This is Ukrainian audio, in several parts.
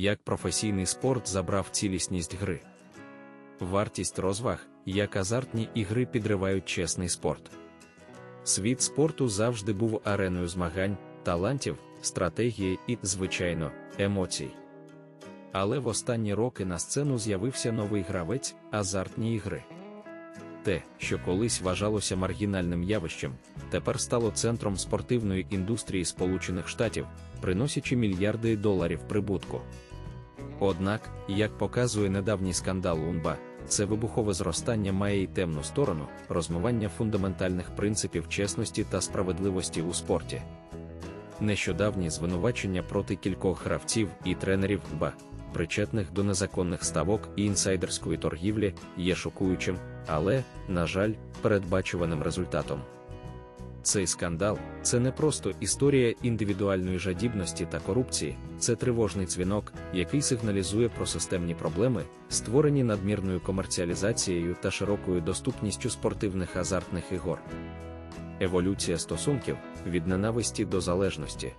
як професійний спорт забрав цілісність гри. Вартість розваг, як азартні ігри підривають чесний спорт. Світ спорту завжди був ареною змагань, талантів, стратегії і, звичайно, емоцій. Але в останні роки на сцену з'явився новий гравець азартні ігри. Те, що колись вважалося маргінальним явищем, тепер стало центром спортивної індустрії Сполучених Штатів, приносячи мільярди доларів прибутку. Однак, як показує недавній скандал УНБА, це вибухове зростання має й темну сторону розмивання фундаментальних принципів чесності та справедливості у спорті. Нещодавні звинувачення проти кількох гравців і тренерів БА, причетних до незаконних ставок і інсайдерської торгівлі, є шокуючим, але, на жаль, передбачуваним результатом. Цей скандал це не просто історія індивідуальної жадібності та корупції, це тривожний дзвінок, який сигналізує про системні проблеми, створені надмірною комерціалізацією та широкою доступністю спортивних азартних ігор. Еволюція стосунків від ненависті до залежності.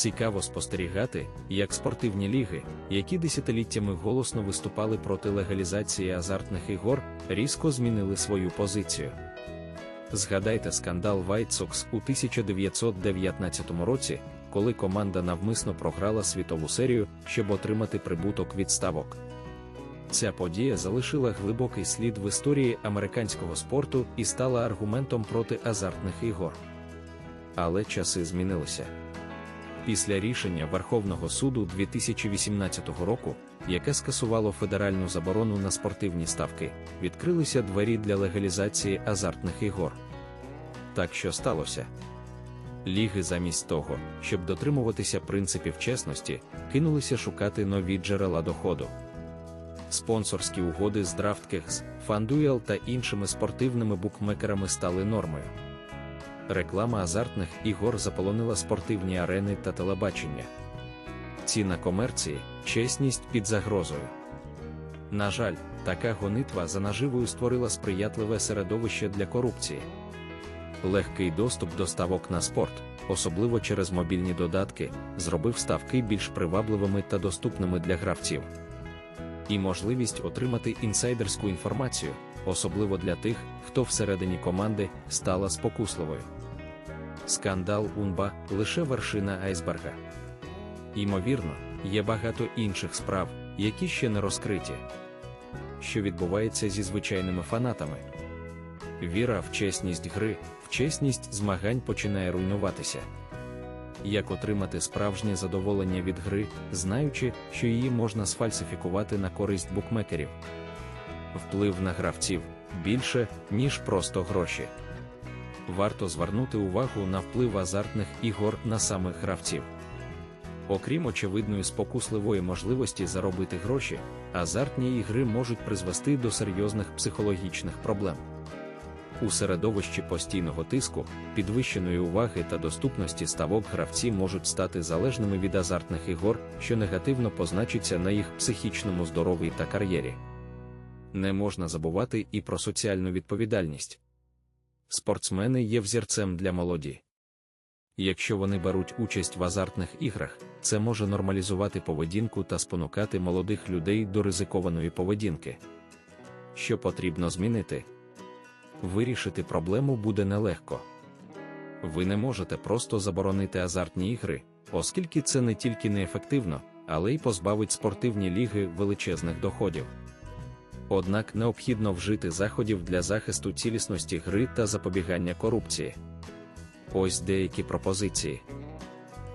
Цікаво спостерігати, як спортивні ліги, які десятиліттями голосно виступали проти легалізації азартних ігор, різко змінили свою позицію. Згадайте скандал White Sox у 1919 році, коли команда навмисно програла світову серію, щоб отримати прибуток від ставок. Ця подія залишила глибокий слід в історії американського спорту і стала аргументом проти азартних ігор. Але часи змінилися. Після рішення Верховного суду 2018 року, яке скасувало федеральну заборону на спортивні ставки, відкрилися двері для легалізації азартних ігор. Так що сталося? Ліги замість того, щоб дотримуватися принципів чесності, кинулися шукати нові джерела доходу. Спонсорські угоди з DraftKings, FanDuel та іншими спортивними букмекерами стали нормою. Реклама азартних ігор заполонила спортивні арени та телебачення. Ціна комерції, чесність під загрозою. На жаль, така гонитва за наживою створила сприятливе середовище для корупції. Легкий доступ до ставок на спорт, особливо через мобільні додатки, зробив ставки більш привабливими та доступними для гравців. І можливість отримати інсайдерську інформацію, особливо для тих, хто всередині команди, стала спокусливою. Скандал Унба лише вершина айсберга. Ймовірно, є багато інших справ, які ще не розкриті. Що відбувається зі звичайними фанатами? Віра в чесність гри, в чесність змагань починає руйнуватися. Як отримати справжнє задоволення від гри, знаючи, що її можна сфальсифікувати на користь букмекерів? Вплив на гравців більше, ніж просто гроші. Варто звернути увагу на вплив азартних ігор на самих гравців. Окрім очевидної спокусливої можливості заробити гроші, азартні ігри можуть призвести до серйозних психологічних проблем. У середовищі постійного тиску, підвищеної уваги та доступності ставок гравці можуть стати залежними від азартних ігор, що негативно позначиться на їх психічному здоров'ї та кар'єрі. Не можна забувати і про соціальну відповідальність. Спортсмени є взірцем для молоді. Якщо вони беруть участь в азартних іграх, це може нормалізувати поведінку та спонукати молодих людей до ризикованої поведінки. Що потрібно змінити? Вирішити проблему буде нелегко. Ви не можете просто заборонити азартні ігри, оскільки це не тільки неефективно, але й позбавить спортивні ліги величезних доходів. Однак необхідно вжити заходів для захисту цілісності гри та запобігання корупції. Ось деякі пропозиції.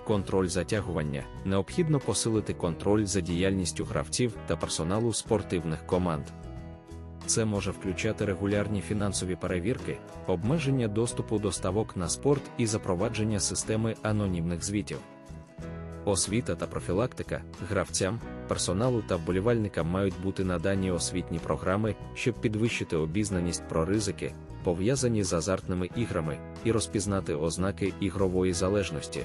Контроль затягування необхідно посилити контроль за діяльністю гравців та персоналу спортивних команд. Це може включати регулярні фінансові перевірки, обмеження доступу до ставок на спорт і запровадження системи анонімних звітів. Освіта та профілактика гравцям, персоналу та вболівальникам мають бути надані освітні програми, щоб підвищити обізнаність про ризики, пов'язані з азартними іграми, і розпізнати ознаки ігрової залежності.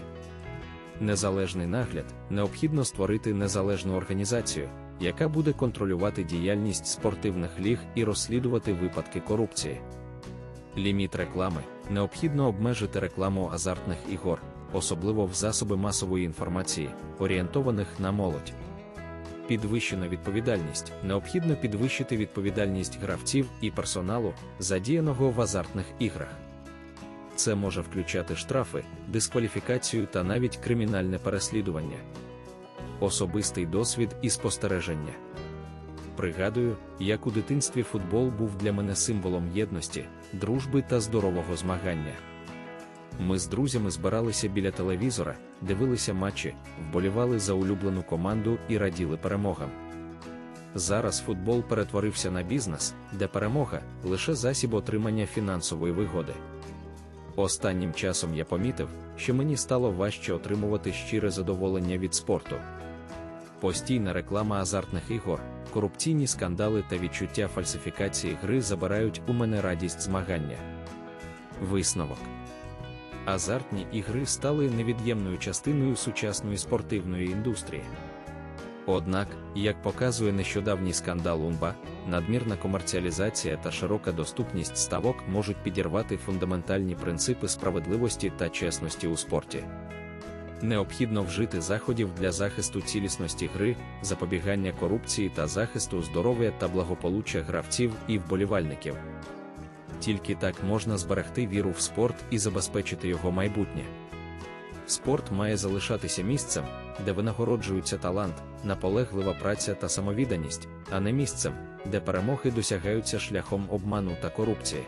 Незалежний нагляд необхідно створити незалежну організацію, яка буде контролювати діяльність спортивних ліг і розслідувати випадки корупції. Ліміт реклами необхідно обмежити рекламу азартних ігор, особливо в засоби масової інформації, орієнтованих на молодь. Підвищена відповідальність. Необхідно підвищити відповідальність гравців і персоналу, задіяного в азартних іграх. Це може включати штрафи, дискваліфікацію та навіть кримінальне переслідування. Особистий досвід і спостереження. Пригадую, як у дитинстві футбол був для мене символом єдності, дружби та здорового змагання. Ми з друзями збиралися біля телевізора, дивилися матчі, вболівали за улюблену команду і раділи перемогам. Зараз футбол перетворився на бізнес, де перемога лише засіб отримання фінансової вигоди. Останнім часом я помітив, що мені стало важче отримувати щире задоволення від спорту. Постійна реклама азартних ігор, корупційні скандали та відчуття фальсифікації гри забирають у мене радість змагання. Висновок азартні ігри стали невід'ємною частиною сучасної спортивної індустрії. Однак, як показує нещодавній скандал Умба, надмірна комерціалізація та широка доступність ставок можуть підірвати фундаментальні принципи справедливості та чесності у спорті. Необхідно вжити заходів для захисту цілісності гри, запобігання корупції та захисту здоров'я та благополуччя гравців і вболівальників. Тільки так можна зберегти віру в спорт і забезпечити його майбутнє. Спорт має залишатися місцем, де винагороджуються талант, наполеглива праця та самовідданість, а не місцем, де перемоги досягаються шляхом обману та корупції.